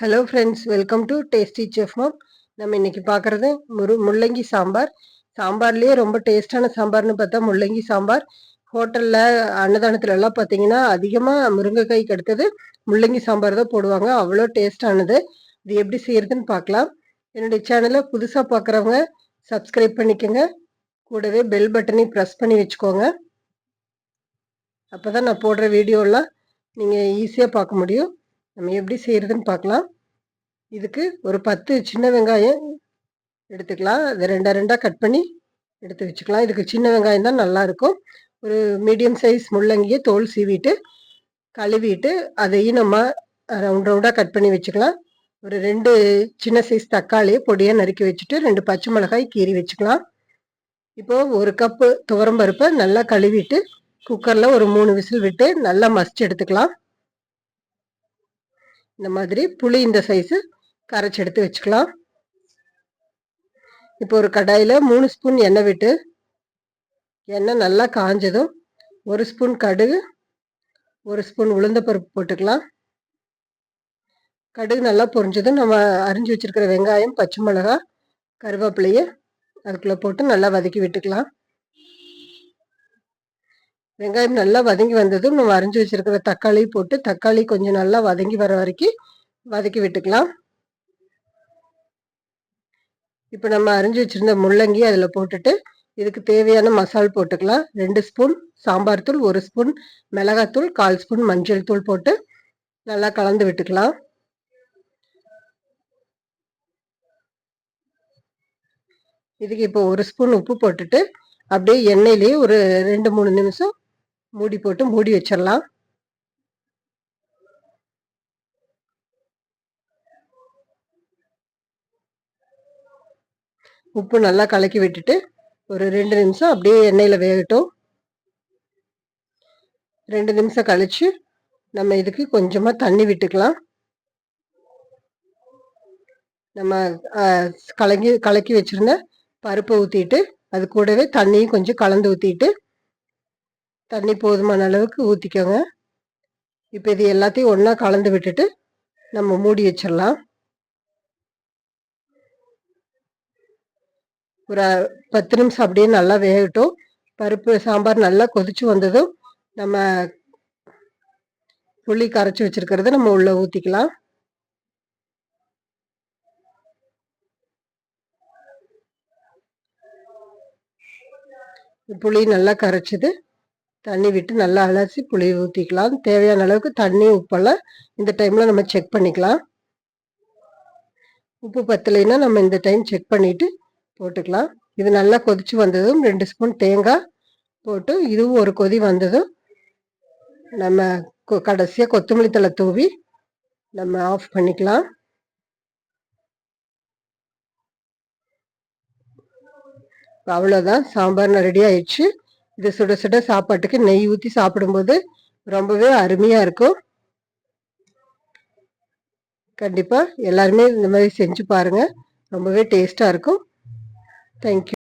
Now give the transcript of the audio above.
Hello friends welcome to tasty chef mom நம்ம இன்னைக்கு பார்க்குறது முரு முள்ளங்கி சாம்பார். சாம்பார்லேயே ரொம்ப டேஸ்டான சாம்பார்னு பார்த்தா முள்ளங்கி சாம்பார். ஹோட்டலில் அன்னதானத்துலலாம் பார்த்தீங்கன்னா அதிகமாக முருங்கைக்காய்க்கு அடுத்தது முள்ளங்கி சாம்பார் தான் போடுவாங்க. அவ்வளோ டேஸ்டானது. இது எப்படி செய்யறதுன்னு பார்க்கலாம். என்னுடைய சேனலை புதுசாக பார்க்குறவங்க சப்ஸ்கிரைப் பண்ணிக்கோங்க. கூடவே பெல் பட்டனையும் ப்ரெஸ் பண்ணி வச்சுக்கோங்க. அப்போ தான் நான் போடுற வீடியோலாம் நீங்கள் ஈஸியாக பார்க்க முடியும். நம்ம எப்படி செய்கிறதுன்னு பார்க்கலாம். இதுக்கு ஒரு பத்து சின்ன வெங்காயம் எடுத்துக்கலாம். அதை ரெண்டாக ரெண்டாக கட் பண்ணி எடுத்து வச்சுக்கலாம். இதுக்கு சின்ன வெங்காயம் தான் நல்லாயிருக்கும் ஒரு மீடியம் சைஸ் முள்ளங்கியை தோல் சீவிட்டு கழுவிட்டு அதையும் நம்ம ரவுண்ட் ரவுண்டாக கட் பண்ணி வச்சுக்கலாம். ஒரு ரெண்டு சின்ன சைஸ் தக்காளியை பொடியாக நறுக்கி வச்சுட்டு ரெண்டு பச்சை மிளகாய் கீறி வச்சுக்கலாம். இப்போது ஒரு கப்பு துவரம்பருப்பை நல்லா கழுவிட்டு குக்கரில் ஒரு மூணு விசில் விட்டு நல்லா மஸ்ட் எடுத்துக்கலாம். இந்த மாதிரி புளி இந்த சைஸு கரைச்சி எடுத்து வச்சுக்கலாம். இப்போ ஒரு கடாயில் மூணு ஸ்பூன் எண்ணெய் விட்டு எண்ணெய் நல்லா காஞ்சதும் ஒரு ஸ்பூன் கடுகு ஒரு ஸ்பூன் உளுந்தப்பருப்பு போட்டுக்கலாம். கடுகு நல்லா பொரிஞ்சதும் நம்ம அரிஞ்சு வச்சுருக்கிற வெங்காயம் பச்சை மிளகா கருவேப்பிலையை அதுக்குள்ளே போட்டு நல்லா வதக்கி விட்டுக்கலாம். வெங்காயம் நல்லா வதங்கி வந்ததும் நம்ம அரைஞ்சி வச்சிருக்கிற தக்காளி போட்டு தக்காளி கொஞ்சம் நல்லா வதங்கி வர வரைக்கும் வதக்கி விட்டுக்கலாம். இப்போ நம்ம அரிஞ்சு வச்சுருந்த முள்ளங்கி அதில் போட்டுட்டு இதுக்கு தேவையான மசால் போட்டுக்கலாம். ரெண்டு ஸ்பூன் சாம்பார் தூள் ஒரு ஸ்பூன் மிளகாத்தூள் கால் ஸ்பூன் மஞ்சள் தூள் போட்டு நல்லா கலந்து விட்டுக்கலாம். இதுக்கு இப்போ ஒரு ஸ்பூன் உப்பு போட்டுட்டு அப்படியே எண்ணெயிலேயே ஒரு ரெண்டு மூணு நிமிஷம் மூடி போட்டு மூடி வச்சிடலாம். உப்பு நல்லா கலக்கி விட்டுட்டு ஒரு ரெண்டு நிமிஷம் அப்படியே எண்ணெயில் வேகட்டும். ரெண்டு நிமிஷம் கழிச்சு நம்ம இதுக்கு கொஞ்சமாக தண்ணி விட்டுக்கலாம். நம்ம கலங்கி கலக்கி வச்சுருந்த பருப்பை ஊற்றிட்டு அது கூடவே தண்ணியும் கொஞ்சம் கலந்து ஊற்றிட்டு தண்ணி போதுமான அளவுக்கு ஊற்றிக்கோங்க இப்போ இது எல்லாத்தையும் ஒன்றா கலந்து விட்டுட்டு நம்ம மூடி வச்சிடலாம். ஒரு பத்து நிமிஷம் அப்படியே நல்லா வேகட்டும். பருப்பு சாம்பார் நல்லா கொதிச்சு வந்ததும் நம்ம புளி கரைச்சி வச்சிருக்கிறத நம்ம உள்ளே ஊற்றிக்கலாம் புளி நல்லா கரைச்சிது. தண்ணி விட்டு நல்லா அலசி புளி ஊற்றிக்கலாம் தேவையான அளவுக்கு தண்ணி உப்பெல்லாம் இந்த டைமில் நம்ம செக் பண்ணிக்கலாம். உப்பு பத்தலைன்னா நம்ம இந்த டைம் செக் பண்ணிவிட்டு போட்டுக்கலாம். இது நல்லா கொதிச்சு வந்ததும் ரெண்டு ஸ்பூன் தேங்காய் போட்டு இதுவும் ஒரு கொதி வந்ததும் நம்ம கடைசியாக கொத்தமல்லி தலை தூவி நம்ம ஆஃப் பண்ணிக்கலாம். அவ்வளோதான் சாம்பார் ரெடி ஆயிடுச்சு. இது சுட சுட சாப்பாட்டுக்கு நெய் ஊற்றி சாப்பிடும்போது ரொம்பவே அருமையாக இருக்கும். கண்டிப்பாக எல்லாருமே இந்த மாதிரி செஞ்சு பாருங்கள் ரொம்பவே டேஸ்ட்டாக இருக்கும். தேங்க்யூ